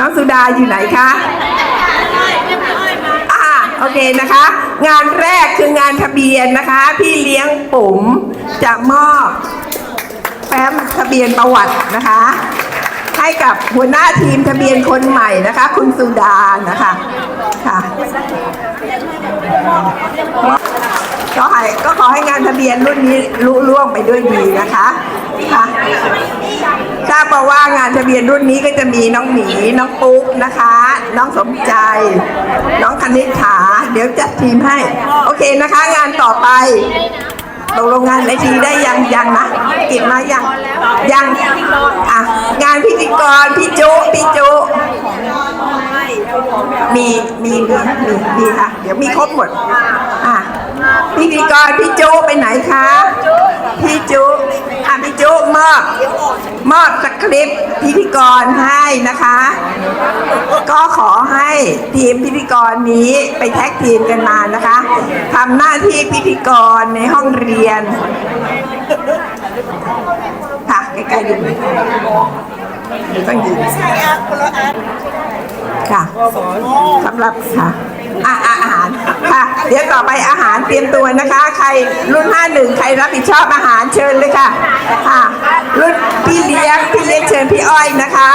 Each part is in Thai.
น้องสุดาอยู่ไหนคะอ่าโอเคนะคะ งานแรกคืองานทะเบียนนะคะ พี่เลี้ยงปุ๋มจะมอบแฟ้มทะเบียนประวัตินะคะ ให้กับหัวหน้าทีมทะเบียนคนใหม่นะคะ คุณสุดานะคะค่ะก็ให้ก็ขอให้งานทะเบียนรุ่นนี้ลุล่วงไปด้วยดีนะคะค่ะ ทราบมาว่างานทะเบียนรุ่นนี้ก็จะมีน้องหมีน้องปุ๊กนะคะ น้องสมใจ น้องคณิษฐา เดี๋ยวจัดทีมให้ โอเคนะคะ งานต่อไปตกลงงานในทีได้ยังยังนะกิบมายังยังอะงานพิธีกรพี่จุพี่จุมีมีมีมีมีค่ะ เดี๋ยวมีครบหมดอะพิธีกรพี่จุไปไหนคะ คริปพิธีกรให้นะคะ ก็ขอให้ทีมพิธีกรนี้ไปแท็กทีมกันมานะคะทำหน้าที่พิธีกรในห้องเรียนค่ะใกล้ๆดูต้องยืนค่ะสำหรับค่ะอะอะอา ค่ะ เดี๋ยวต่อไปอาหารเตรียมตัวนะคะ ใครรุ่นห้าหนึ่งใครรับผิดชอบอาหารเชิญเลยค่ะ ค่ะ รุ่นพี่เลี้ยงพี่เลี้ยงเชิญพี่อ้อยนะคะ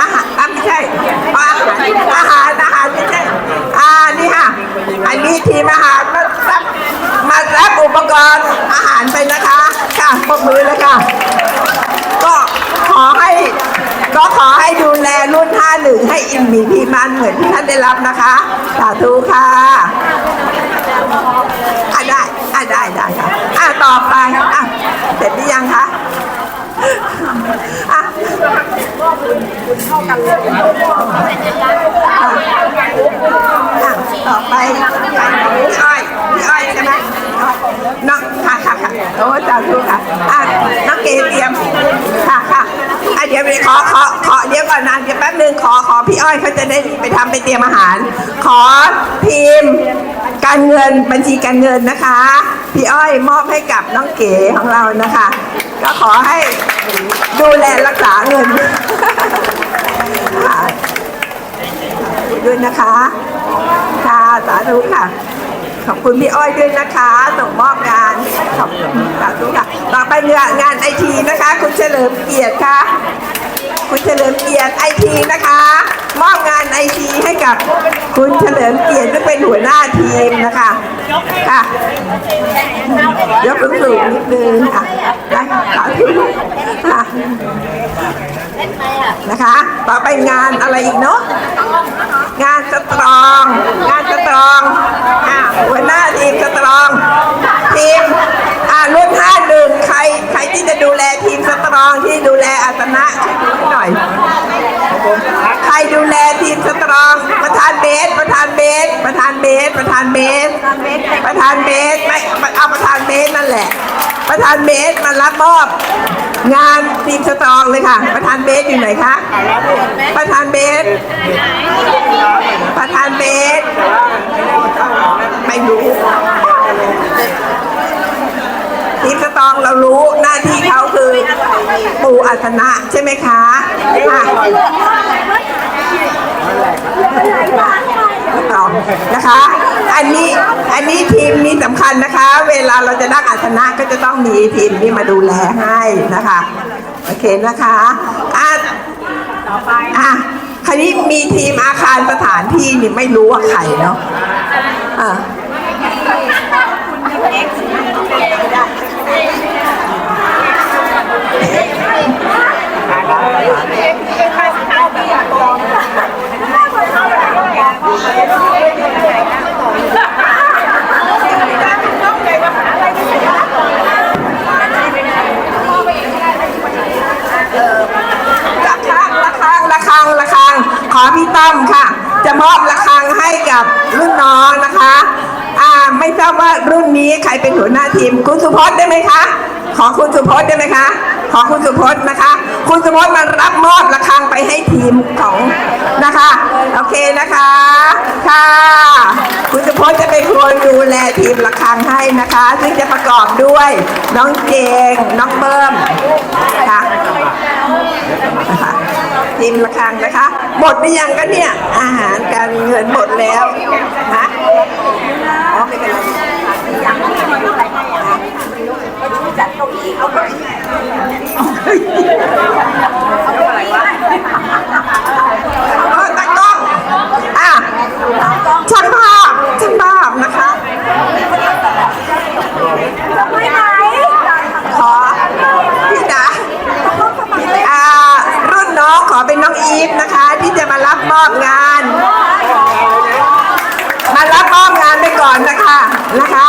อาหารอะไม่ใช่อาหารอาหารอาหารไม่ใช่อ่านี่ค่ะ อันนี้ทีมอาหารมารับมารับอุปกรณ์อาหารไปนะคะ ค่ะปรบมือเลยค่ะ ก็ขอให้ดูแลรุ่น 51 ให้อิ่มมีพีมันเหมือนที่ท่านได้รับนะคะ สาธุค่ะอะได้อะได้ได้ค่ะอะต่อไปอะเสร็จหรือยังคะอะอะต่อไปพี่อ้อยพี่อ้อยใช่ไหมน้องค่ะค่ะค่ะโอ้สาธุค่ะอะน้องเกเตรียมค่ะค่ะอะเดี๋ยวไปขอขอข อเดี๋ยวก่อนนะเดี๋ยวแป๊บนึงขอขอพี่อ้อยเขาจะได้ไปทำไปเตรียมอาหาร ขอทีมการเงินบัญชีการเงินนะคะ พี่อ้อยมอบให้กับน้องเก๋ของเรานะคะ ก็ขอให้ดูแลรักษาเงินด้วยนะคะ ค่ะ สาธุค่ะ ขอบคุณพี่อ้อยด้วยนะคะ ส่งมอบงาน ขอบคุณสาธุค่ะ ต่อไปเรืองานไอทีนะคะ คุณเฉลิมเกียรติค่ะ คุณเฉลิมเกียรติไอทีนะคะ มอบงานไอทีให้กับคุณเฉลิมเกียรติซึ่งเป็นหัวหน้าทีมนะคะค่ะยกสูงนิดนึงค่ะได้ค่ะสาธุค่ะนะคะ ต่อไปงานอะไรอีกเนาะงานสตรอง งานสตรองอ่าหัวหน้าทีมสตรอง ทีมอ่ารุ่นห้าหนึ่งใครใครที่จะดูแลทีมสตรองที่ดูแลอาสนะ อยใครดูแลทีมสตรอง ประธานเบส ประธานเบส ประธานเบส ประธานเบส ประธานเบสไม่เอาประธานเบสนั่นแหละ ประธานเบสมารับมอบงานทีมสตรองเลยค่ะ ประธานเบสอยู่ไหนคะ ประธานเบส ประธานเบส ไม่รู้ทีมสตรองเรารู้หน้าที่เขาคือปูอัสนะใช่ไหมคะ ต่อนะคะ อันนี้อันนี้ทีมนี้สำคัญนะคะ เวลาเราจะนั่งอัสนะก็จะต้องมีทีมนี้มาดูแลให้นะคะ โอเคนะคะอะอะคราวนี้มีทีมอาคารสถานที่นี่ไม่รู้ว่าใครเนาะอะ ระฆังระฆังระฆังระฆัง ขอพี่ ต้อมค่ะ จะมอบระฆังให้กับรุ่นน้องนะคะอ่าไม่ทราบว่ารุ่นนี้ใครเป็นหัวหน้าทีม คุณสุพจน์ได้ไหมคะ ขอคุณสุพจน์ได้ไหมคะ ขอคุณสุพจน์นะคะ คุณสุพจน์มารับมอบระฆังไปให้ทีมของนะคะ โอเคนะคะค่ะ คุณสุพจน์จะเป็นคนดูแลทีมระฆังให้นะคะ ซึ่งจะประกอบด้วยน้องเจงน้องเบิ้มค่ะ พิมพ์ระคังนะคะ หมดไปยังกันเนี่ย อาหารการเงินหมดแล้วนะอ๋อไม่เป็นไรก็ช่วยจัดเก้าอี้เอาไปตากล้องอะช่างภาพช่างภาพนะคะ ขอพี่จ๋าอ่ารุ่น น้องอีฟนะคะ ที่จะมารับมอบงาน มารับมอบงานไปก่อนนะคะนะคะ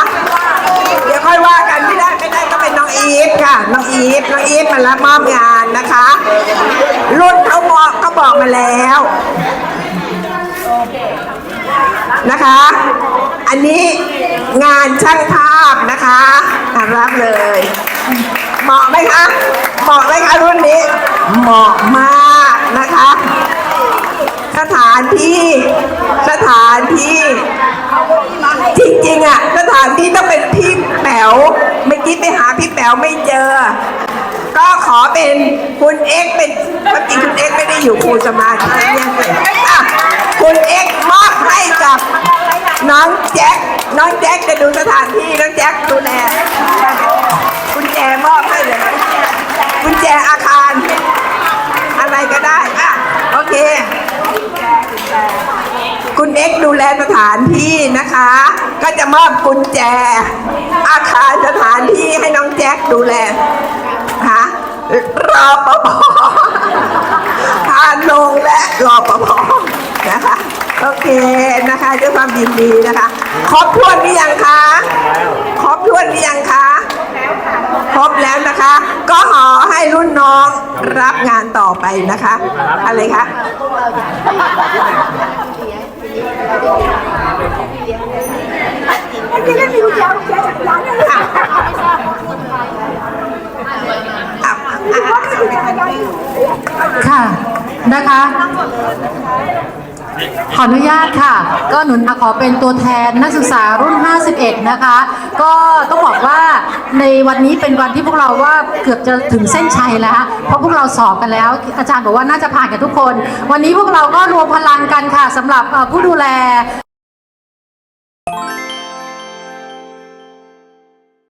เดี๋ยวค่อยว่ากันไม่ได้ไม่ได้ก็เป็นน้องอีฟค่ะน้องอีฟน้องอีฟมารับมอบงานนะคะรุ่นเขาบอกเขาบอกมาแล้วนะคะ อันนี้งานช่างภาพนะคะอะรับเลย เหมาะไหมคะ เหมาะไหมคะรุ่นนี้ เหมาะมาก นะคะ สถานที่สถานที่จริงๆอะสถานที่ต้องเป็นพี่แป๋วเมื่อกี้ไปหาพี่แป๋วไม่เจอ ก็ขอเป็นคุณเอ็กเป็นเมื่อกี้คุณเอ็กไม่ได้อยู่ครูสมาธิยังไงอะคุณเอ็กมอบให้กับน้องแจ็คน้องแจ็คจะดูสถานที่น้องแจ็คดูแลกุญแจมอบให้เลยกุญแจอาคาร อะไรก็ได้อะโอเค คุณเอ็กซ์ ดูแลสถานที่นะคะ ก็จะมอบกุญแจ อาคารสถานที่ให้น้องแจ็คดูแลนะคะรอปภพานลงและรอปภนะคะโอเคนะคะด้วยความยินดีนะคะ ครบถ้วนหรือยังคะครบถ้วนหรือยังคะครบแล้วนะคะ ก็ขอให้รุ่นน้องรับงานต่อไปนะคะ อะไรคะ อะอะอะค่ะนะคะ ขออนุญาตค่ะ ก็หนุนขอเป็นตัวแทนนักศึกษารุ่น 51 นะคะ ก็ต้องบอกว่าในวันนี้เป็นวันที่พวกเราว่าเกือบจะถึงเส้นชัยแล้ว เพราะพวกเราสอบกันแล้ว อาจารย์บอกว่าน่าจะผ่านกันทุกคน วันนี้พวกเราก็รวมพลังกันค่ะสำหรับผู้ดูแล